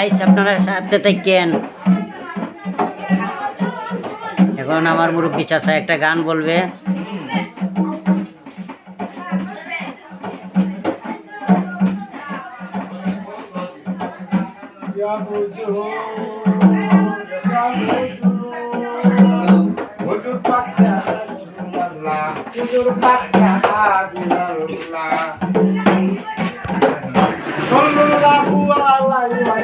Guys আপনারা সাথে থাকেন। এখন আমার মুরব্বী চাষা একটা গান বলবে।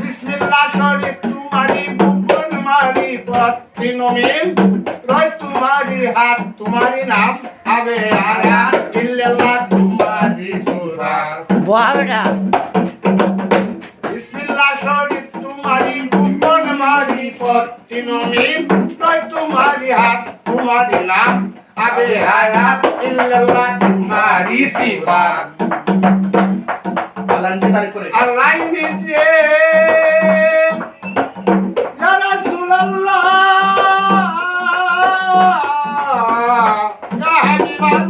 বিসমিল্লাহ শরীফ তোমারি বুকন, মারি পত্রিনমিন রয় তোমারি হাত তোমারি নাম আবে আয়া ইল্লাল্লাহ তোমারি সুরা। পত্রিনমিন রয় তোমারি হাত তোমারি নাম। আবে আয়া ইল্লাল্লাহ তোমারি সিফাত আল্লাহ নিজে করে। আল্লাহ নিজে। ইয়া রাসূলুল্লাহ। ইয়া হাবিবাল্লাহ।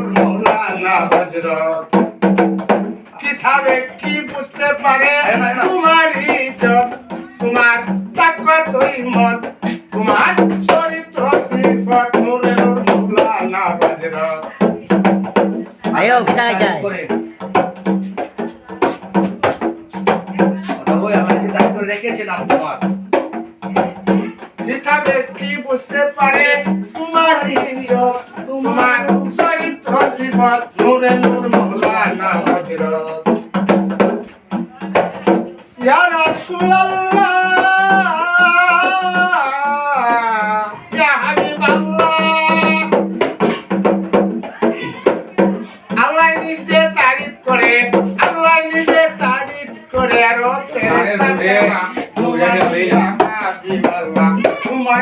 কিতাবে কি বুঝতে পারে? না, না। তোমারই ইজ্জত তোমার তৈরি মত তোমার চরিত্র জীবন নূরে নূর মৌলানা হযরত আয়ো কোথায় যায় করে। ওই আল্লাহ নিজে তারিফ করে রেখেছে নাম তোমার কিতাবে কি বুঝতে পারে? তোমার ইজ্জত তোমার চরিত্র জীবন নূরে নূর মৌলানা হযরত ইয়া রাসূলুল্লাহ ইয়া হাবিবাল্লাহ। আল্লাহ নিজে তারিফ করে আল্লাহ নিজে তারিফ করে আর ফেরেশতা তোমার তোমার